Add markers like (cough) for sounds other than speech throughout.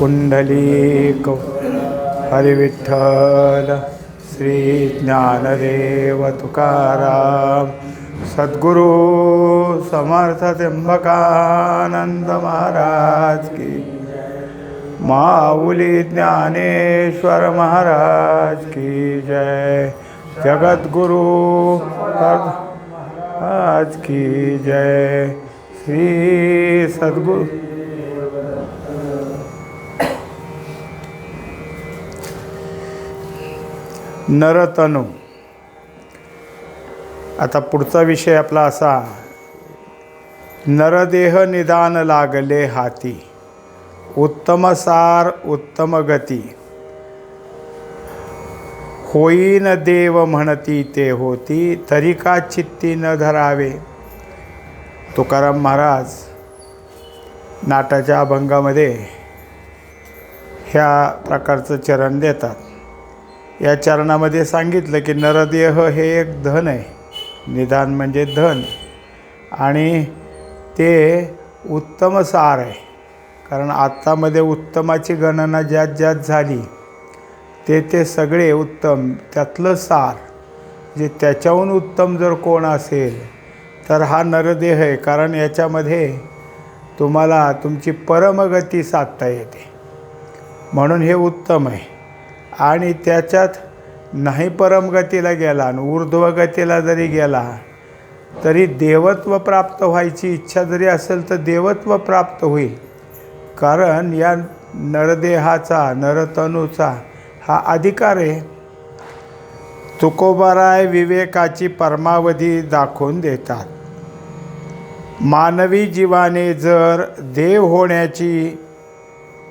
पुंडलीक हरिविठ्ठल श्री ज्ञानदेव तुकाराम सद्गुरु समर्थ त्र्यंबकानंद महाराज की। माऊली ज्ञानेश्वर महाराज की जय। जगद्गुरु महाराज की जय। श्री सद्गुरु नरतनु. आता पुढचा विषय आपला असा. नरदेह निदान लागले हाती. उत्तम सार उत्तम गती. होईन देव म्हणती ते होती तरी का चित्ती न धरावे? तुकाराम महाराज नाटाच्या अभंगामध्ये ह्या प्रकारचं चरण देतात. या चरणामध्ये सांगितलं की नरदेह हे एक धन आहे. निदान म्हणजे धन. आणि ते उत्तम सार आहे. कारण आत्तामध्ये उत्तमाची गणना ज्यात ज्यात झाली ते ते सगळे उत्तम त्यातलं सार. जे त्याच्याहून उत्तम जर कोण असेल तर हा नरदेह आहे. कारण याच्यामध्ये तुम्हाला तुमची परमगती साधता येते. म्हणून हे उत्तम आहे. आणि त्याच्यात नाही परमगतीला गेला आणि ऊर्ध्वगतीला जरी गेला तरी देवत्व प्राप्त व्हायची इच्छा जरी असेल तर देवत्व प्राप्त होईल. कारण या नरदेहाचा नरतनूचा हा अधिकार आहे. तुकोबाराय विवेकाची परमावधी दाखवून देतात. मानवी जीवाने जर देव होण्याची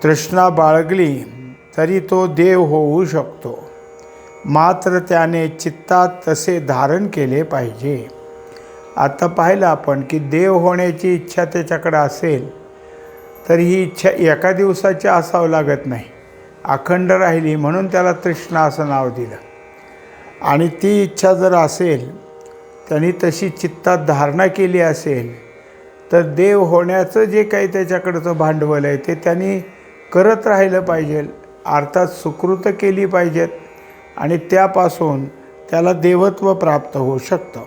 तृष्णा बाळगली तरी तो देव होऊ शकतो. मात्र त्याने चित्तात तसे धारण केले पाहिजे. आता पाहिलं आपण की देव होण्याची इच्छा त्याच्याकडे असेल तर ही इच्छा एका दिवसाची असावं लागत नाही. अखंड राहिली म्हणून त्याला तृष्णा असं नाव दिलं. आणि ती इच्छा जर असेल त्यांनी तशी चित्तात धारणा केली असेल तर देव होण्याचं जे काही त्याच्याकडचं भांडवल आहे ते त्यांनी करत राहिलं पाहिजे. अर्थात सुकृत केली पाहिजेत आणि त्यापासून त्याला देवत्व प्राप्त होऊ शकतं.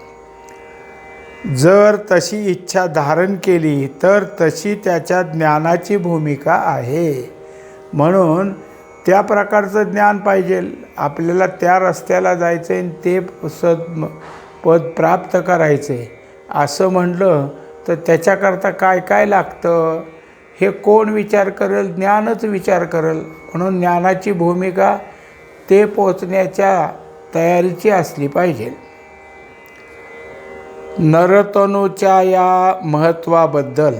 जर तशी इच्छा धारण केली तर तशी त्याच्या ज्ञानाची भूमिका आहे. म्हणून त्या प्रकारचं ज्ञान पाहिजे. आपल्याला त्या रस्त्याला जायचं आहे ते सद पद प्राप्त करायचे असं म्हटलं तर त्याच्याकरता काय काय लागतं? हे कोण विचार करेल? ज्ञानच विचार करेल. म्हणून ज्ञानाची भूमिका ते पोचण्याच्या तयारीची असली पाहिजे. नरतनूच्या या महत्त्वाबद्दल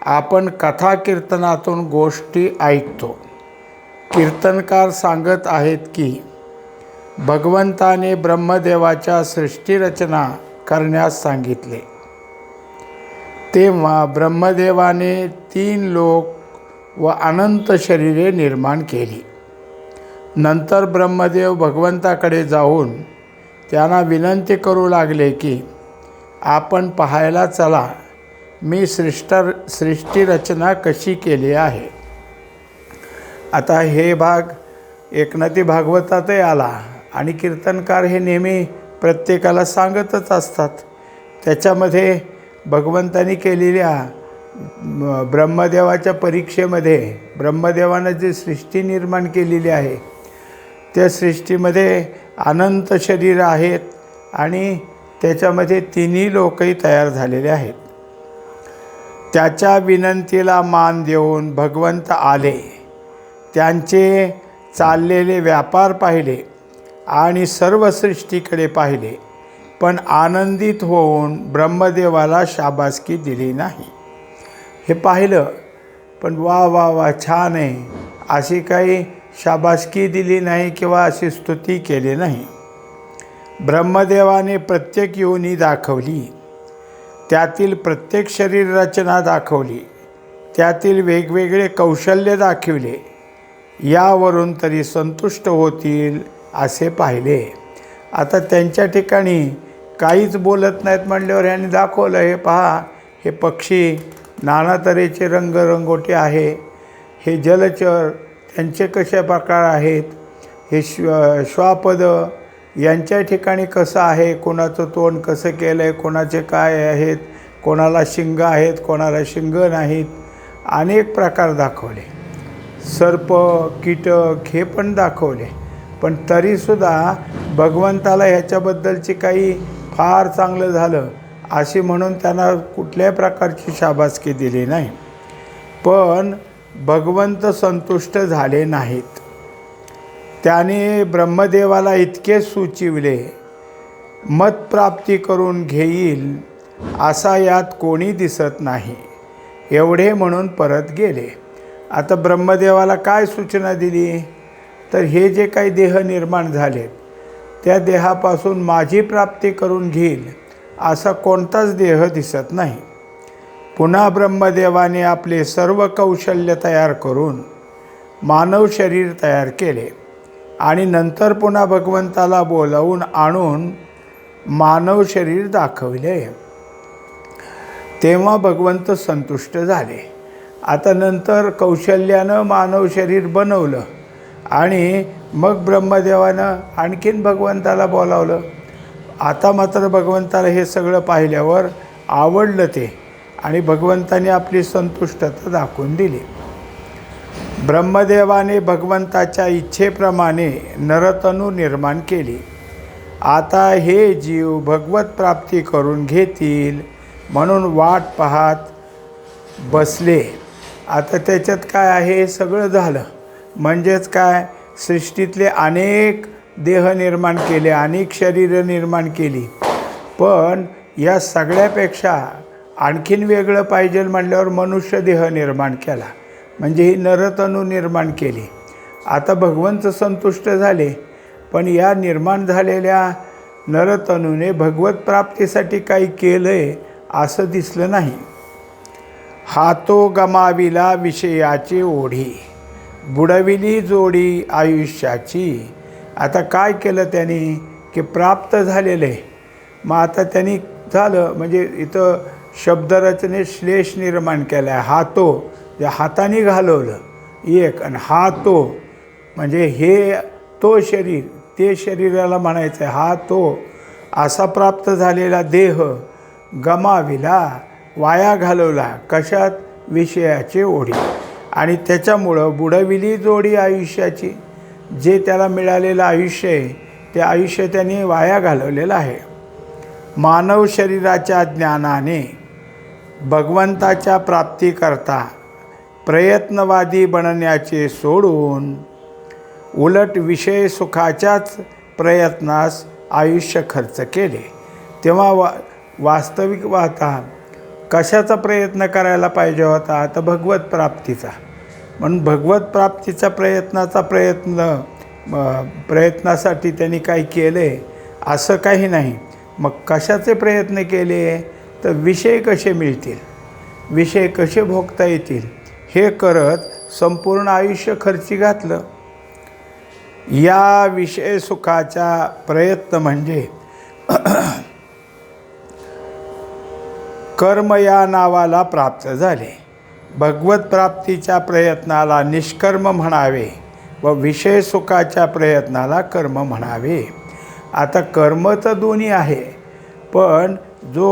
आपण कथा कीर्तनातून गोष्टी ऐकतो. कीर्तनकार सांगत आहेत की भगवंताने ब्रह्मदेवाच्या सृष्टीरचना करण्यास सांगितले. तेव्हा ब्रह्मदेवाने तीन लोक व अनंत शरीरे निर्माण केली. नंतर ब्रह्मदेव भगवंताकडे जाऊन त्यांना विनंती करू लागले की आपण पाहायला चला मी सृष्ट सृष्टीरचना कशी केली आहे? आता हे भाग एकनाथी भागवतातही आला आणि कीर्तनकार हे नेहमी प्रत्येकाला सांगतच असतात. त्याच्यामध्ये भगवंतानी केलेल्या ब्रह्मदेवाच्या परीक्षेमध्ये ब्रह्मदेवानं जी सृष्टी निर्माण केलेली आहे त्या सृष्टीमध्ये अनंत शरीर आहेत आणि त्याच्यामध्ये तिन्ही लोकही तयार झालेले आहेत. त्याच्या विनंतीला मान देऊन भगवंत आले. त्यांचे चाललेले व्यापार पाहिले आणि सर्व सृष्टीकडे पाहिले. पण आनंदित होऊन ब्रह्मदेवाला शाबासकी दिली नाही. हे पाहिलं पण वा वा वा छान आहे. अशी काही शाबासकी दिली नाही किंवा अशी स्तुती केली नाही. ब्रह्मदेवाने प्रत्येक योनी दाखवली. त्यातील प्रत्येक शरीर रचना दाखवली. त्यातील वेगवेगळे कौशल्य दाखविले. यावरून तरी संतुष्ट होतील असे पाहिले. आता त्यांच्या ठिकाणी काहीच बोलत नाहीत म्हणल्यावर ह्यांनी दाखवलं हे पहा हे पक्षी नाना तऱ्हेचे रंगरंगोटी आहे. हे जलचर त्यांचे कसे प्रकार आहेत? हे श्व श्वापद यांच्या ठिकाणी कसं आहे? कोणाचं तोंड कसं केलं आहे कोणाचे काय आहेत? कोणाला शिंग आहेत? कोणाला शिंग नाहीत? अनेक प्रकार दाखवले. सर्प कीटक हे पण दाखवले. पण तरीसुद्धा भगवंताला ह्याच्याबद्दलची काही फार चांगलं झालं अशी म्हणून त्यांना कुठल्याही प्रकारची शाबासकी दिली नाही. पण भगवंत संतुष्ट झाले नाहीत. त्याने ब्रह्मदेवाला इतके सुचिवले मतप्राप्ती करून घेईल असा यात कोणी दिसत नाही एवढे म्हणून परत गेले. आता ब्रह्मदेवाला काय सूचना दिली? तर हे जे काही देह निर्माण झालेत त्या देहापासून माझी प्राप्ती करून घेईल असा कोणताच देह दिसत नाही. पुन्हा ब्रह्मदेवाने आपले सर्व कौशल्य तयार करून मानव शरीर तयार केले आणि नंतर पुन्हा भगवंताला बोलावून आणून मानव शरीर दाखवले. तेव्हा भगवंत संतुष्ट झाले. आता नंतर कौशल्यानं मानव शरीर बनवलं. आणि मग ब्रह्मदेवानं आणखीन भगवंताला बोलावलं. आता मात्र भगवंताला हे सगळं पाहिल्यावर आवडलं ते आणि भगवंताने आपली संतुष्टता दाखवून दिली. ब्रह्मदेवाने भगवंताच्या इच्छेप्रमाणे नरतनू निर्माण केली. आता हे जीव भगवत प्राप्ती करून घेतील म्हणून वाट पाहत बसले. आता त्याच्यात काय आहे सगळं झालं. म्हणजेच काय? सृष्टीतले अनेक देह निर्माण केले अनेक शरीरं निर्माण केली. पण या सगळ्यापेक्षा आणखीन वेगळं पाहिजे म्हणल्यावर मनुष्य देह निर्माण केला. म्हणजे ही नरतनू निर्माण केली. आता भगवंत संतुष्ट झाले. पण या निर्माण झालेल्या नरतनूने भगवत प्राप्तीसाठी काही केलं आहे असं दिसलं नाही. हातो गमाविला विषयाची ओढी. बुडविली जोडी आयुष्याची. आता काय केलं त्यांनी? की प्राप्त झालेलं. आहे मग आता त्यांनी झालं म्हणजे इथं शब्दरचनेत श्लेष निर्माण केला आहे हातो जे हाताने घालवलं एक आणि हा तो. म्हणजे हे तो शरीर ते शरीराला म्हणायचं आहे हा तो. असा प्राप्त झालेला देह गमाविला वाया घालवला कशात? विषयाचे ओढी. आणि त्याच्यामुळं बुडविली जोडी आयुष्याची जे त्याला मिळालेलं आयुष्य आहे ते आयुष्य त्याने वाया घालवलेलं आहे. मानव शरीराच्या ज्ञानाने भगवंताच्या प्राप्तीकरता प्रयत्नवादी बनण्याचे सोडून उलट विषय सुखाच्याच प्रयत्नास आयुष्य खर्च केले. तेव्हा वा वास्तविक वाहता कशाचा प्रयत्न करायला पाहिजे होता? तर भगवत प्राप्तीचा. म्हणून भगवत प्राप्तीचा प्रयत्नाचा प्रयत्न प्रयत्नासाठी त्यांनी काही केले असं काही नाही. मग कशाचे प्रयत्न केले? तर विषय कसे मिळतील? विषय कसे भोगता येतील? हे करत संपूर्ण आयुष्य खर्ची घातलं. या विषय सुखाचा प्रयत्न म्हणजे (clears throat) कर्म या नावाला प्राप्त झाले. भगवत प्राप्तीच्या प्रयत्नाला निष्कर्म म्हणावे व विषय सुखाच्या प्रयत्नाला कर्म म्हणावे. आता कर्म तर दोन्ही आहे पण जो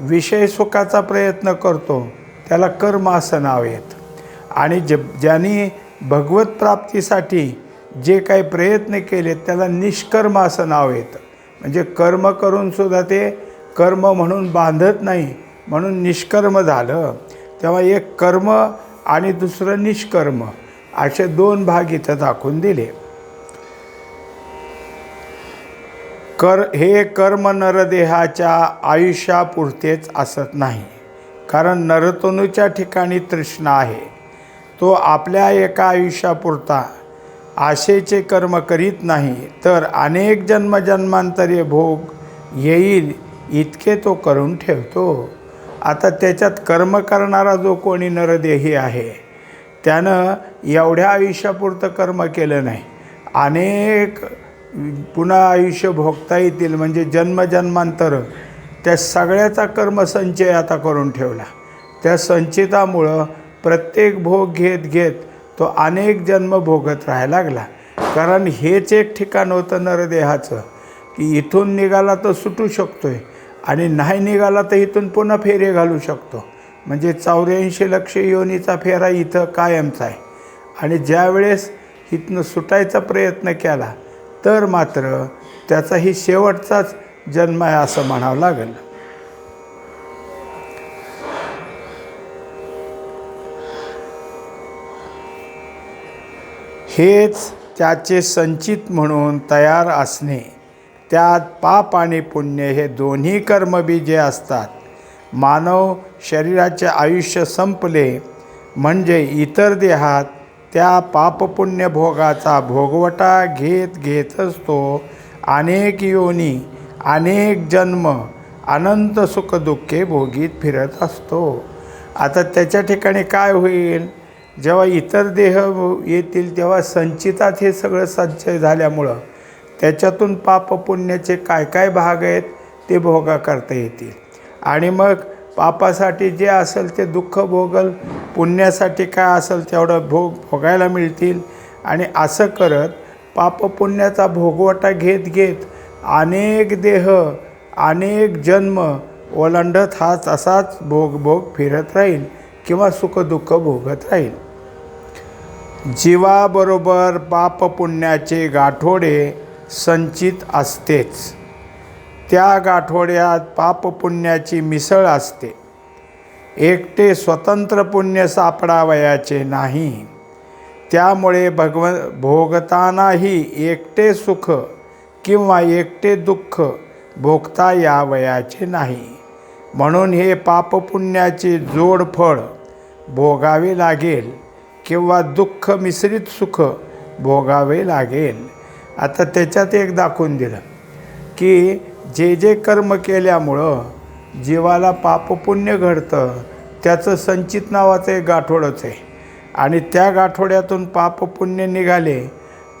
विषय सुखाचा प्रयत्न करतो त्याला कर्म असं नाव येत आणि ज ज्यांनी भगवत प्राप्तीसाठी जे काही प्रयत्न केले त्याला निष्कर्म असं नाव येतं म्हणजे कर्म करूनसुद्धा ते कर्म म्हणून बांधत नाही म्हणून निष्कर्म झालं. तेव्हा एक कर्म आणि दुसरं निष्कर्म असे दोन भाग इथं दाखवून दिले. कर हे कर्म नरदेहाच्या आयुष्यापुरतेच असत नाही. कारण नरतनूच्या ठिकाणी तृष्णा आहे. तो आपल्या एका आयुष्यापुरता आशेचे कर्म करीत नाही तर अनेक जन्मजन्मांतरे भोग येईल इतके तो करून ठेवतो. आता त्याच्यात कर्म करणारा जो कोणी नरदेही आहे त्यानं एवढ्या आयुष्यापुरतं कर्म केलं नाही. अनेक पुन्हा आयुष्य भोगता येतील म्हणजे जन्मजन्मांतर त्या सगळ्याचा कर्मसंचय आता करून ठेवला. त्या संचितामुळं प्रत्येक भोग घेत घेत तो अनेक जन्म भोगत राहायला लागला. कारण हेच एक ठिकाण होतं नरदेहाचं की इथून निघाला तर सुटू शकतोय आणि नाही निघाला तर इथून पुन्हा फेरे घालू शकतो. म्हणजे चौऱ्याऐंशी लक्ष योनीचा फेरा इथं कायमचा आहे. आणि ज्यावेळेस इथनं सुटायचा प्रयत्न केला तर मात्र त्याचा ही शेवटचाच जन्म आहे असं म्हणावं लागेल. हेच त्याचे संचित म्हणून तयार असणे. त्यात पाप आणि पुण्य हे दोन्ही कर्मबी जे असतात. मानव शरीराचे आयुष्य संपले म्हणजे इतर देहात त्या पापपुण्य भोगाचा भोगवटा घेत घेतच तो अनेक योनी अनेक जन्म अनंत सुखदुःखे भोगीत फिरत असतो. आता त्याच्या ठिकाणी काय होईल? जेव्हा इतर देह येतील तेव्हा संचितात हे सगळं संचय झाल्यामुळं त्याच्यातून पापपुण्याचे काय काय भाग आहेत ते भोगा करता येतील. आणि मग पापासाठी जे असेल ते दुःख भोगल पुण्यासाठी काय असेल तेवढं भोग भोगायला मिळतील. आणि असं करत पापपुण्याचा भोगवटा घेत घेत अनेक देह अनेक जन्म ओलांडत हाच असाच भोग भोग फिरत राहील किंवा सुखदुःख भोगत राहील. जीवाबरोबर पापपुण्याचे गाठोडे संचित असतेच. त्या गाठोड्यात पापपुण्याची मिसळ असते. एकटे स्वतंत्र पुण्य सापडावयाचे नाही. त्यामुळे भगव भोगतानाही एकटे सुख किंवा एकटे दुःख भोगता यावयाचे नाही. म्हणून हे पापपुण्याचे जोडफळ भोगावे लागेल किंवा दुःख मिश्रित सुख भोगावे लागेल. आता त्याच्यात एक दाखवून दिलं की जे जे कर्म केल्यामुळं जीवाला पापपुण्य घडतं त्याचं संचित नावाचं एक गाठोडच आहे. आणि त्या गाठोड्यातून पापपुण्य निघाले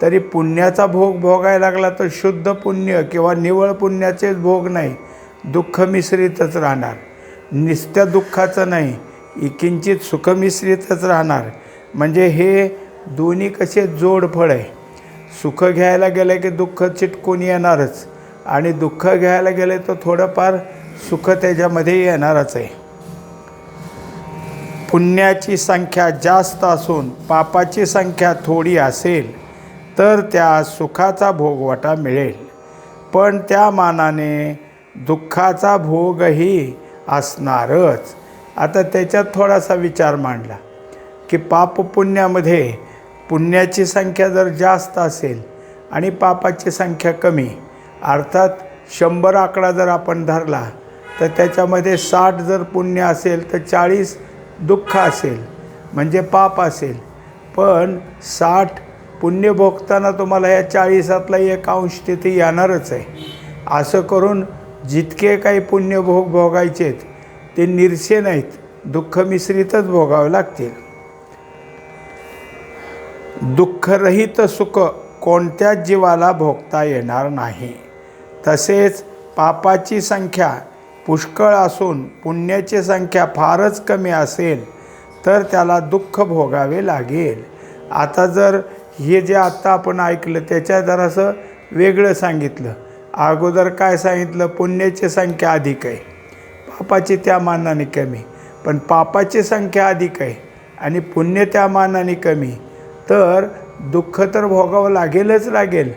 तरी पुण्याचा भोग भोगायला लागला तर शुद्ध पुण्य किंवा निवळ पुण्याचेच भोग नाही दुःख मिश्रितच राहणार. निस्त्या दुःखाचं नाही किंचित सुखमिश्रितच राहणार. म्हणजे हे दोन्ही कसे जोडफळ आहे? सुख घ्यायला गेलं की दुःख चिटकून येणारच. आणि दुःख घ्यायला गेले तर थोडंफार सुख त्याच्यामध्ये येणारच आहे. पुण्याची संख्या जास्त असून पापाची संख्या थोडी असेल तर त्या सुखाचा भोगवटा मिळेल. पण त्या मानाने दुःखाचा भोगही असणारच. आता त्याच्यात थोडासा विचार मांडला की पापपुण्यामध्ये पुण्याची संख्या जर जास्त असेल आणि पापाची संख्या कमी अर्थात शंभर आकडा जर आपण धरला तर त्याच्यामध्ये साठ जर पुण्य असेल तर चाळीस दुःख असेल म्हणजे पाप असेल. पण साठ पुण्य भोगताना तुम्हाला या चाळीसातला एक अंश तिथे येणारच आहे. असं करून जितके काही पुण्य भोग भोगायचेत ते निरसे नाहीत दुःख मिश्रितच भोगावे लागतील. दुःखरहित सुख कोणत्याच जीवाला भोगता येणार नाही. तसेच पापाची संख्या पुष्कळ असून पुण्याची संख्या फारच कमी असेल तर त्याला दुःख भोगावे लागेल. आता जर हे जे आत्ता आपण ऐकलं त्याच्या जरासं वेगळं सांगितलं. अगोदर काय सांगितलं? पुण्याची संख्या अधिक आहे. पापाची त्या मानाने कमी. पण पापाची संख्या अधिक आहे आणि पुण्य त्या मानाने कमी. तर दुःख तर भोगावं लागेलच लागेल.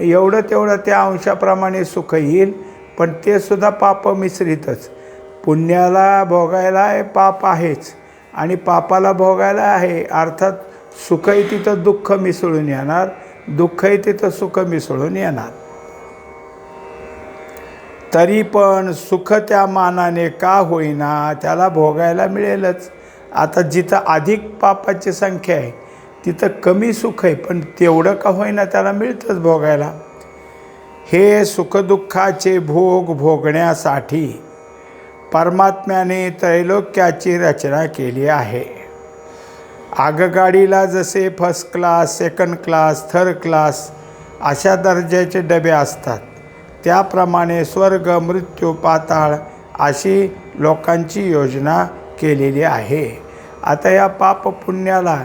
एवढं तेवढं त्या अंशाप्रमाणे सुख येईल पण ते सुद्धा पाप मिश्रितच. पुण्याला भोगायला पाप आहेच आणि पापाला भोगायला आहे अर्थात सुखही तिथं दुःख मिसळून येणार दुःखही तिथं सुख मिसळून येणार. तरी पण सुख त्या मानाने का होईना त्याला भोगायला मिळेलच. आता जिथं अधिक पापाची संख्या आहे तिथं कमी सुख आहे पण तेवढं का होईना त्याला मिळतंच भोगायला. हे सुखदुःखाचे भोग भोगण्यासाठी परमात्म्याने त्रैलोक्याची रचना केली आहे. आगगाडीला जसे first class second class third class अशा दर्जाचे डबे असतात त्याप्रमाणे स्वर्ग मृत्यू पाताळ अशी लोकांची योजना केलेली आहे. आता या पाप पुण्याला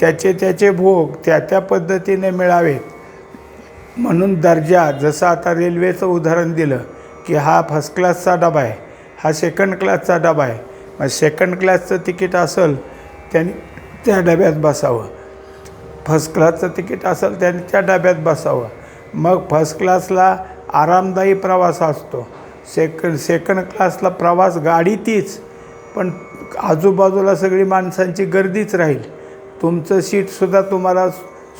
त्याचे त्याचे भोग त्या त्या पद्धतीने मिळावेत. म्हणून दर्जा जसं आता रेल्वेचं उदाहरण दिलं की हा फर्स्ट क्लासचा डबा आहे हा सेकंड क्लासचा डबा आहे. मग सेकंड क्लासचं तिकीट असेल त्यांनी त्या डब्यात बसावं. फर्स्ट क्लासचं तिकीट असेल त्याने त्या डब्यात बसावं. मग फर्स्ट क्लासला आरामदायी प्रवास असतो. सेकंड सेकंड क्लासला प्रवास गाडी तीच पण आजूबाजूला सगळी माणसांची गर्दीच राहील. तुमचं सीटसुद्धा तुम्हाला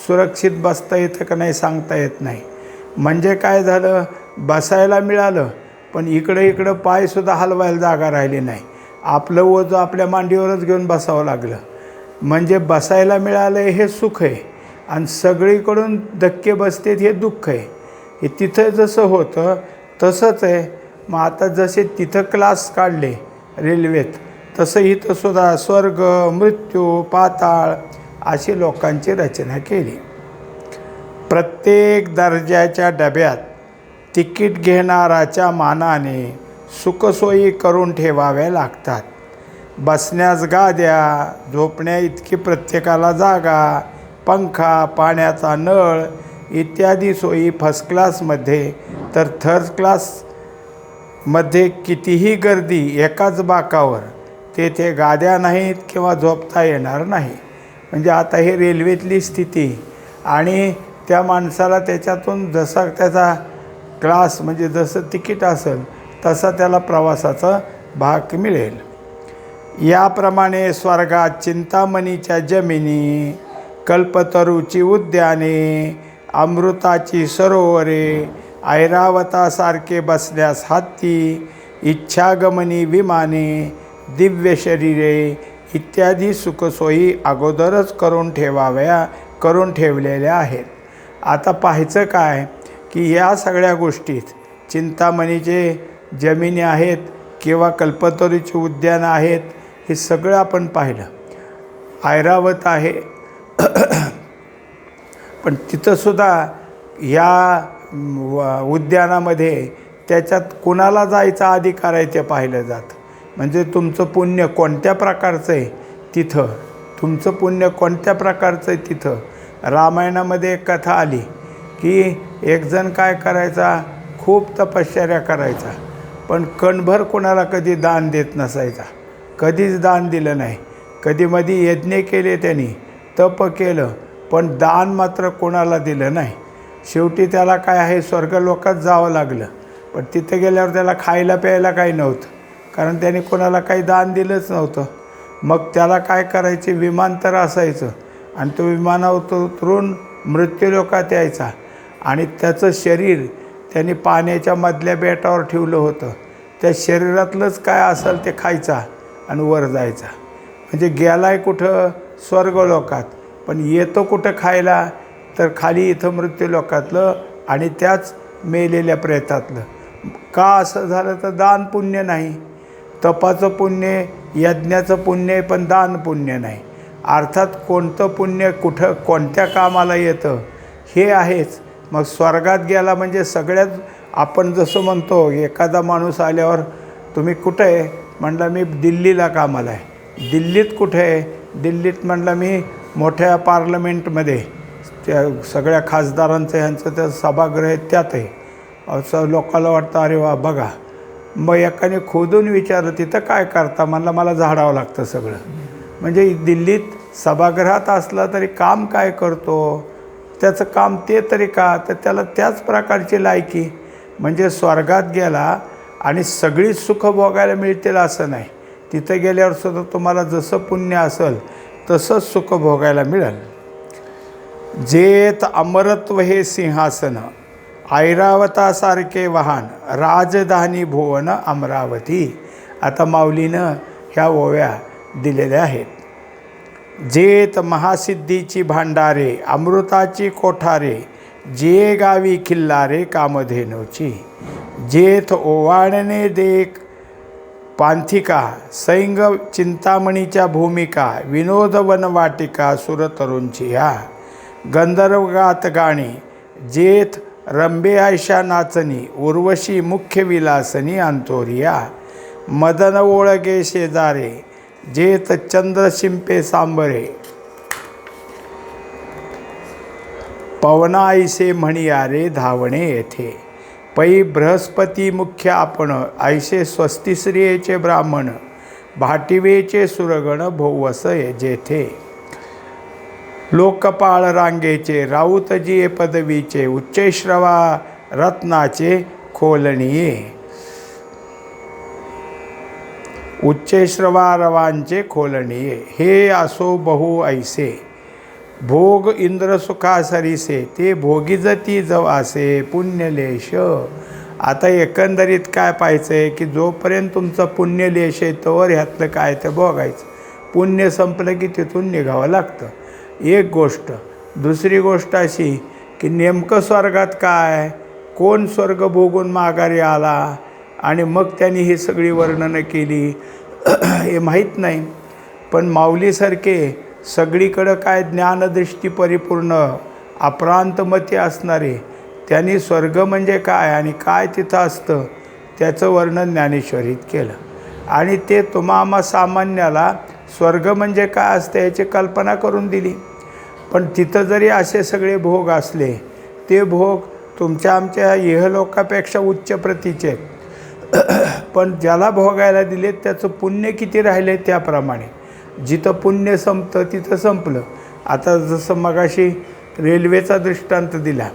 सुरक्षित बसता येतं का नाही सांगता येत नाही. म्हणजे काय झालं? बसायला मिळालं पण इकडं इकडं पायसुद्धा हलवायला जागा राहिली नाही. आपलं ओझं आपल्या मांडीवरच घेऊन बसावं लागलं. म्हणजे बसायला मिळालं हे सुख आहे आणि सगळीकडून धक्के बसतेत हे दुःख आहे. हे तिथं जसं होतं तसंच आहे. मग आता जसे तिथं क्लास काढले रेल्वेत तसं इथं सुद्धा स्वर्ग मृत्यू पाताळ अशी लोकांची रचना केली. प्रत्येक दर्जाच्या डब्यात तिकीट घेणाराच्या मानाने सुखसोयी करून ठेवाव्या लागतात. बसण्यास गाद्या झोपण्या इतकी प्रत्येकाला जागा पंखा पाण्याचा नळ इत्यादी सोयी फर्स्ट क्लासमध्ये तर थर्ड क्लासमध्ये कितीही गर्दी एकाच बाकावर तेथे गाद्या नाहीत किंवा झोपता येणार नाही. म्हणजे आता ही रेल्वेतली स्थिती आणि त्या माणसाला त्याच्यातून जसा त्याचा क्लास म्हणजे जसं तिकीट असेल तसा त्याला प्रवासाचा भाग मिळेल. याप्रमाणे स्वर्गात चिंतामणीच्या जमिनी कल्पतरूची उद्याने अमृताची सरोवरे ऐरावतासारखे बसल्यास हत्ती इच्छागमनी विमाने दिव्य शरीरे इत्यादी सुखसोयी अगोदरच करून ठेवाव्या करून ठेवलेल्या आहेत. आता पाहायचं काय की या सगळ्या गोष्टीत चिंतामणीचे जमिनी आहेत किंवा कल्पतरीचे उद्यानं आहेत हे सगळं आपण पाहिलं. ऐरावत आहे. पण तिथंसुद्धा या व- उद्यानामध्ये त्याच्यात कुणाला जायचा अधिकार आहे ते पाहिलं जातं. म्हणजे तुमचं पुण्य कोणत्या प्रकारचं आहे? तिथं. तुमचं पुण्य कोणत्या प्रकारचं आहे? तिथं. रामायणामध्ये एक कथा आली की एकजण काय करायचा? खूप तपश्चर्या करायचा. पण कणभर कोणाला कधी दान देत नसायचा. कधीच दान दिलं नाही. कधीमधी यज्ञ केले त्यांनी. तप केलं. पण दान मात्र कोणाला दिलं नाही. शेवटी त्याला काय आहे? स्वर्गलोकात जावं लागलं. पण तिथे गेल्यावर त्याला खायला प्यायला काही नव्हतं. कारण त्याने कोणाला काही दान दिलंच नव्हतं. मग त्याला काय करायचे? विमानतर असायचं. आणि तो विमानावर उतरून मृत्यूलोकात यायचा. आणि त्याचं शरीर त्यांनी पाण्याच्या मधल्या बेटावर ठेवलं होतं. त्या शरीरातलंच काय असेल ते खायचा आणि वर जायचा. म्हणजे गेलाय कुठं? स्वर्गलोकात. पण येतो कुठं खायला? तर खाली इथं मृत्यूलोकातलं आणि त्याच मेलेल्या प्रेतातलं. का असं झालं? तर दान पुण्य नाही. तपाचं पुण्य यज्ञाचं पुण्य आहे, पण दान पुण्य नाही. अर्थात कोणतं पुण्य कुठं कोणत्या कामाला येतं हे आहेच. मग स्वर्गात गेला म्हणजे सगळ्यात आपण जसं म्हणतो एखादा माणूस आल्यावर तुम्ही कुठं आहे? म्हणलं मी दिल्लीला कामाला आहे. दिल्लीत कुठे आहे? दिल्लीत म्हणलं मी मोठ्या पार्लमेंटमध्ये त्या सगळ्या खासदारांचं ह्यांचं त्या सभागृह आहे त्यात आहे. असं लोकांना वाटतं अरे वा बघा मग एकाने खोदून विचारलं तिथं काय करता? म्हणलं मला झाडावं लागतं सगळं. म्हणजे दिल्लीत सभागृहात असला तरी काम काय करतो? त्याचं काम ते तरी का? तर त्याला त्याच प्रकारची लायकी. म्हणजे स्वर्गात गेला आणि सगळी सुख भोगायला मिळतील असं नाही. तिथं गेल्यावर सुद्धा तुम्हाला जसं पुण्य असेल तसंच सुख भोगायला मिळेल. जेत अमरत्व हे सिंहासनं. ऐरावतासारखे वाहन राजधानी भुवन अमरावती. आता माऊलीनं ह्या ओव्या दिलेल्या आहेत. जेत महासिद्धीची भांडारे अमृताची कोठारे जे गावी खिल्लारे कामधेनूची. जेथ ओवाळणे देख पांथिका सैंग चिंतामणीच्या भूमिका विनोद वनवाटिका सुरतरुंची ह्या गंधर्वगात गाणी जेथ रंबे आयशा नाचणी उर्वशी मुख्य विलासनी अंतोरिया मदन ओळगे शेजारे जेत चंद्र शिंपे सांबरे. पवना ऐसे म्हणिया धावणे येथे. पै बृहस्पती मुख्य आपण ऐसे स्वस्तिश्रियेचे ब्राह्मण भाटिवेचे सुरगण भोवस जेथे. लोकपाळ रांगेचे राऊतजीए पदवीचे उच्चैश्रवा रत्नाचे खोलणीये. उच्चैश्रवारवांचे खोलणीये. हे असो बहु ऐसे. भोग इंद्र ते भोगीजती जवासे पुण्यलेश. आता एकंदरीत काय पाहायचं आहे की जोपर्यंत तुमचं पुण्यलेश आहे तोवर ह्यातलं काय ते बघायचं पुण्य संपलं की तिथून निघावं लागतं. एक गोष्ट. दुसरी गोष्ट अशी की नेमकं स्वर्गात काय? कोण स्वर्ग भोगून माघारी आला? आणि मग त्यांनी ही सगळी वर्णनं केली. (clears throat) हे माहीत नाही. पण माऊलीसारखे सगळीकडं काय ज्ञानदृष्टी परिपूर्ण अप्रांतमती असणारे त्यांनी स्वर्ग म्हणजे काय आणि काय तिथं असतं त्याचं वर्णन ज्ञानेश्वरीत केलं. आणि ते तुम्हा सामान्याला स्वर्ग म्हणजे काय असतं याची कल्पना करून दिली. पण तिथं जरी असे सगळे भोग असले ते भोग तुमच्या आमच्या इहलोकापेक्षा उच्च प्रतीचे आहेत. (clears throat) पण ज्याला भोगायला दिले त्याचं पुण्य किती राहिले त्याप्रमाणे. जिथं पुण्य संपतं तिथं संपलं. आता जसं मगाशी रेल्वेचा दृष्टांत दिला.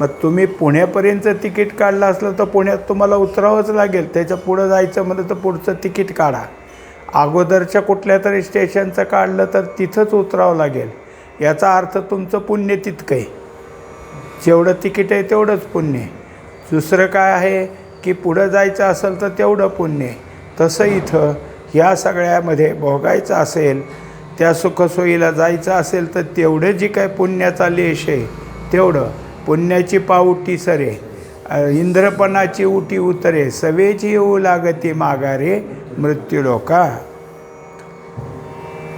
मग तुम्ही पुण्यापर्यंत तिकीट काढलं असलं तर पुण्यात तुम्हाला उतरावंच लागेल. त्याच्या पुढं जायचं म्हणलं तर पुढचं तिकीट काढा. अगोदरच्या कुठल्या तरी स्टेशनचं काढलं तर तिथंच उतरावं लागेल. याचा अर्थ तुमचं पुण्य तितकं आहे. जेवढं तिकीट आहे तेवढंच पुण्य दुसरं काय आहे की पुढं जायचं असेल तर तेवढं पुण्य तसं इथं ह्या सगळ्यामध्ये भोगायचं असेल त्या सुखसोयीला जायचं असेल तर तेवढं जी काय पुण्याचा लेश आहे तेवढं. पुण्याची पाऊटी सरे इंद्रपणाची उटी उतरे सवेची येऊ लागती माघारे मृत्यूलोका.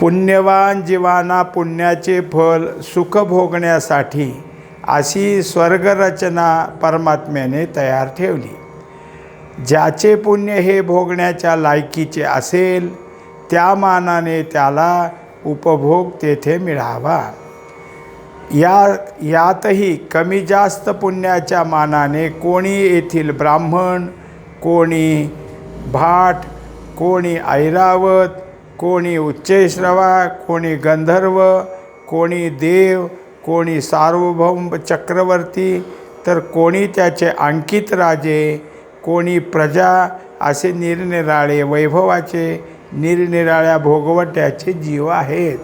पुण्यवान जीवांना पुण्याचे फल सुख भोगण्यासाठी अशी स्वर्गरचना परमात्म्याने तयार ठेवली. ज्याचे पुण्य हे भोगण्याच्या लायकीचे असेल त्या मानाने त्याला उपभोग तेथे मिळावा. या यातही कमी जास्त पुण्याच्या मानाने कोणी येथील ब्राह्मण कोणी भाट कोणी ऐरावत कोणी उच्चैश्रवा कोणी गंधर्व कोणी देव कोणी सार्वभौम चक्रवर्ती तर कोणी त्याचे अंकित राजे कोणी प्रजा असे निरनिराळे वैभवाचे निरनिराळ्या भोगवट्याचे जीव आहेत.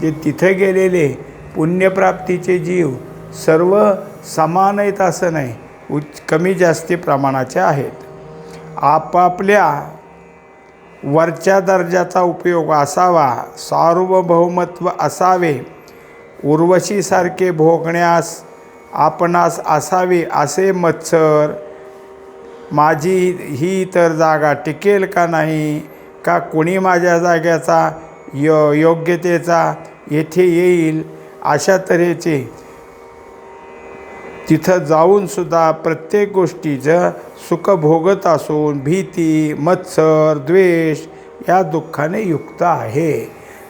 जे तिथे गेलेले पुण्यप्राप्तीचे जीव सर्व समान आहेत असं नाही उच्च कमी जास्ती प्रमाणाचे आहेत. आपापल्या वरच्या दर्जाचा उपयोग असावा. सार्वभौमत्व असावे. उर्वशीसारखे भोगण्यास आपणास असावे असे मत्सर. माझी ही तर जागा टिकेल का नाही? का कुणी माझ्या जाग्याचा यो योग्यतेचा येथे येईल? अशा तऱ्हेचे. तिथं जाऊनसुद्धा प्रत्येक गोष्टीचं सुख भोगत असून भीती मत्सर द्वेष या दुःखाने युक्त आहे.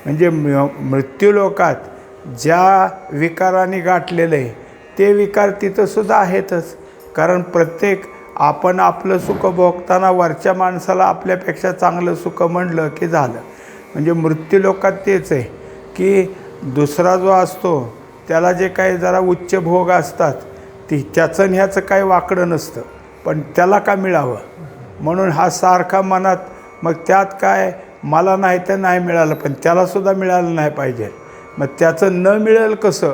म्हणजे मृत्यूलोकात ज्या विकाराने गाठलेलं आहे ते विकार तिथंसुद्धा आहेतच. कारण प्रत्येक आपण आपलं सुख भोगताना वरच्या माणसाला आपल्यापेक्षा चांगलं सुख म्हणलं की झालं. म्हणजे मृत्यूलोकात तेच आहे की दुसरा जो असतो त्याला जे काही जरा उच्च भोग असतात ती त्याचं ह्याचं काही वाकडं नसतं. पण त्याला का मिळावं? म्हणून हा सारखा मनात मग त्यात काय? मला नाही तर नाही मिळालं पण त्यालासुद्धा मिळालं नाही पाहिजे. मग त्याचं न मिळेल कसं?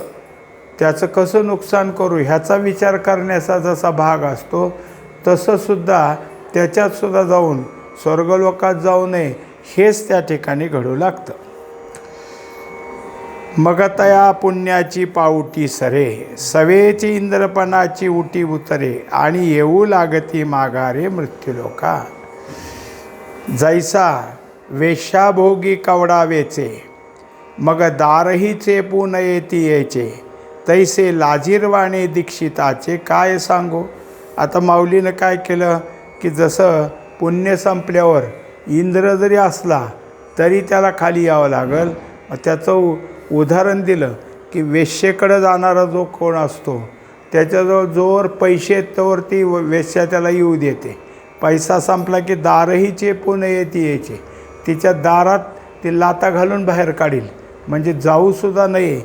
त्याचं कसं नुकसान करू? ह्याचा विचार करण्याचा जसा भाग असतो तसंसुद्धा त्याच्यातसुद्धा जाऊन स्वर्गलोकात जाऊ नये हेच त्या ठिकाणी घडू लागतं. मग तया पुण्याची पावटी सरे सवेची इंद्रपणाची उटी उतरे आणि येऊ लागती माघारे मृत्यूलोका. जैसा वेशाभोगी कवडावेचे मग दारही चेपून येती यायचे तैसे लाजीरवाणे दीक्षिताचे काय सांगू? आता माऊलीनं काय केलं? की जसं पुण्य संपल्यावर इंद्र जरी असला तरी त्याला खाली यावं लागल. त्याचं उदाहरण दिलं की वेश्येकडं जाणारा जो कोण असतो त्याच्याजवळ जोर पैसे आहेत तोवर ती व- वेश्या त्याला येऊ देते. पैसा संपला की दारही चेपून येते यायचे. तिच्या दारात ती लाता घालून बाहेर काढील. म्हणजे जाऊसुद्धा नये.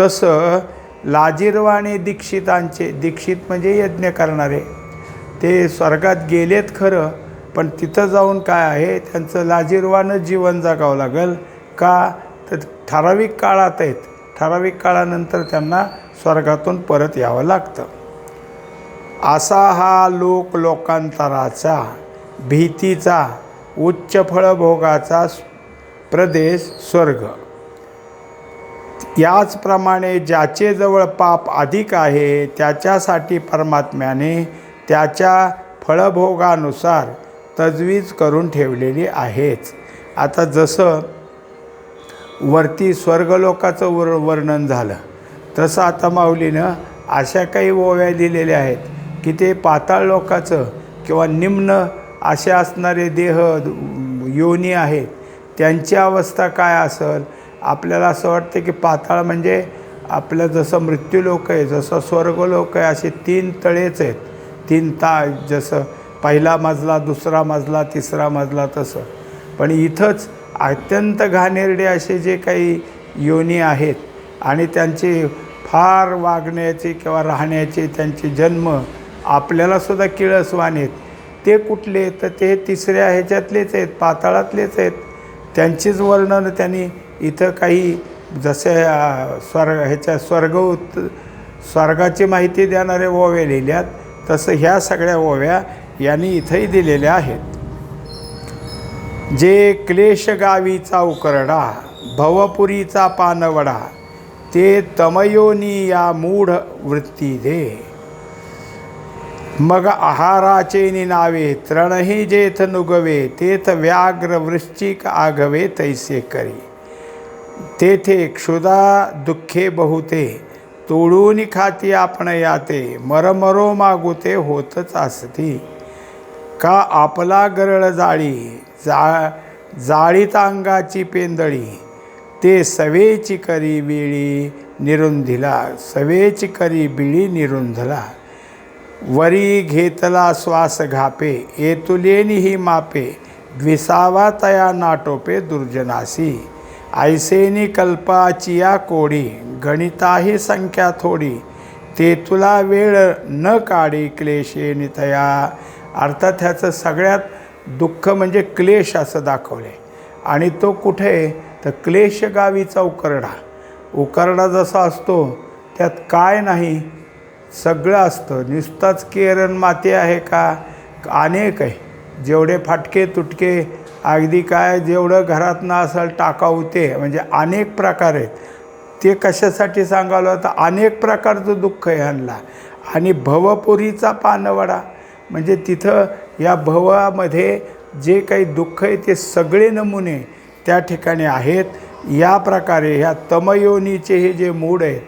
तसं लाजीरवाणे दीक्षितांचे दीक्षित म्हणजे यज्ञ करणारे. ते स्वर्गात गेलेत खरं पण तिथं जाऊन काय आहे? त्यांचं लाजीरवानं जीवन जगावं लागेल का? तर ठराविक काळात आहेत. ठराविक काळानंतर त्यांना स्वर्गातून परत यावं लागतं. असा हा लोक लोकांतराचा भीतीचा उच्च फळभोगाचा प्रदेश स्वर्ग. याचप्रमाणे ज्याचे जवळ पाप अधिक आहे त्याच्यासाठी परमात्म्याने त्याच्या फळभोगानुसार तजवीज करून ठेवलेली आहेच. आता जसं वरती स्वर्गलोकाचं वर वर्णन झालं. तसं आता माऊलीनं अशा काही ओव्या दिलेल्या आहेत की ते पाताळ लोकाचं किंवा निम्न असे असणारे देह योनी आहेत त्यांची अवस्था काय असेल? आपल्याला असं वाटतं की पाताळ म्हणजे आपलं जसं मृत्यूलोक आहे जसं स्वर्गलोक आहे असे तीन तळेच आहेत. तीन ता जसं पहिला मजला दुसरा मजला तिसरा मजला तसं. पण इथंच अत्यंत घाणेरडे असे जे काही योनी आहेत आणि त्यांचे फार वागण्याचे किंवा राहण्याचे त्यांचे जन्म आपल्यालासुद्धा किळसवान आहेत. ते कुठले? तर ते तिसऱ्या ह्याच्यातलेच आहेत पाताळातलेच आहेत. त्यांचीच वर्णन त्यांनी इथं काही जसे स्वर्ग ह्याच्या स्वर्ग उत स्वर्गाची माहिती देणारे ओव्या लिहिल्यात तसं ह्या सगळ्या ओव्या यांनी इथंही दिलेल्या आहेत. जे क्लेशगावीचा उकरडा भवपुरीचा पानवडा ते तमयोनी या मूढ वृत्ती दे. मग आहाराचे निनावे तृणही जेथ नुगवे तेथ व्याघ्र वृश्चिक आगवे तैसे करी. तेथे क्षुदा दुःखे बहुते तोडून खाती आपण याते मरमरो मागुते होतच असती का आपला गरळ जाळी जा जाळीत अंगाची पेंदळी ते सवेची करी बिळी निरुंधिला सवेची करी बिळी निरुंधला. वरी घेतला श्वास घापे येतुलेनी ही मापे द्विसावा तया नाटोपे दुर्जनासी. ऐसेनी कल्पाचिया कोडी गणिताही संख्या थोडी ते तुला वेळ न काढी क्लेशेनी तया. अर्थात ह्याचं सगळ्यात दुःख म्हणजे क्लेश असं दाखवले. आणि तो कुठे? तर क्लेश गावीचा उकरडा उकरडा जसा असतो त्यात काय नाही. सगळं असतं. नुसताच केरन माती आहे का? अनेक आहे. जेवढे फाटके तुटके अगदी काय जेवढं घरातनं असेल टाकाऊ ते. म्हणजे अनेक प्रकार आहेत. ते कशासाठी सांगावलं तर अनेक प्रकारचं दुःख आहे ह्यांना. आणि भवपुरीचा पानवडा. म्हणजे तिथं या भवामध्ये जे काही दुःख आहे ते सगळे नमुने त्या ठिकाणी आहेत. या प्रकारे ह्या तमयोनीचे हे जे मूड आहेत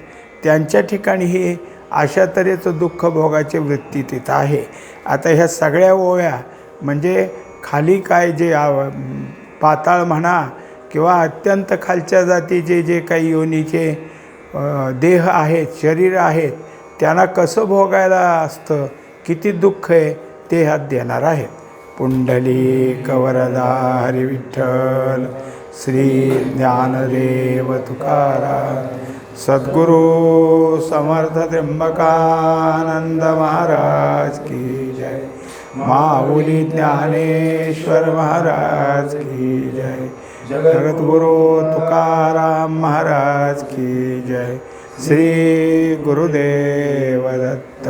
त्यांच्या ठिकाणी हे अशा तऱ्हेचं दुःख भोगाची वृत्ती तिथं आहे. आता ह्या सगळ्या ओव्या म्हणजे खाली काय जे पाताळ म्हणा किंवा अत्यंत खालच्या जातीचे जे काही योनीचे देह आहेत शरीर आहेत त्यांना कसं भोगायला असतं? किती दुःख आहे? ते ह्यात देणार आहेत. पुंडली कवरदा हरिविठ्ठल श्री ज्ञानदेव तुकाराम सद्गुरू समर्थ त्र्यंबकानंद महाराज की जय. माऊली ज्ञानेश्वर महाराज की जय. जगद्गुरु तुकाराम महाराज की जय. श्री गुरुदेव दत्त.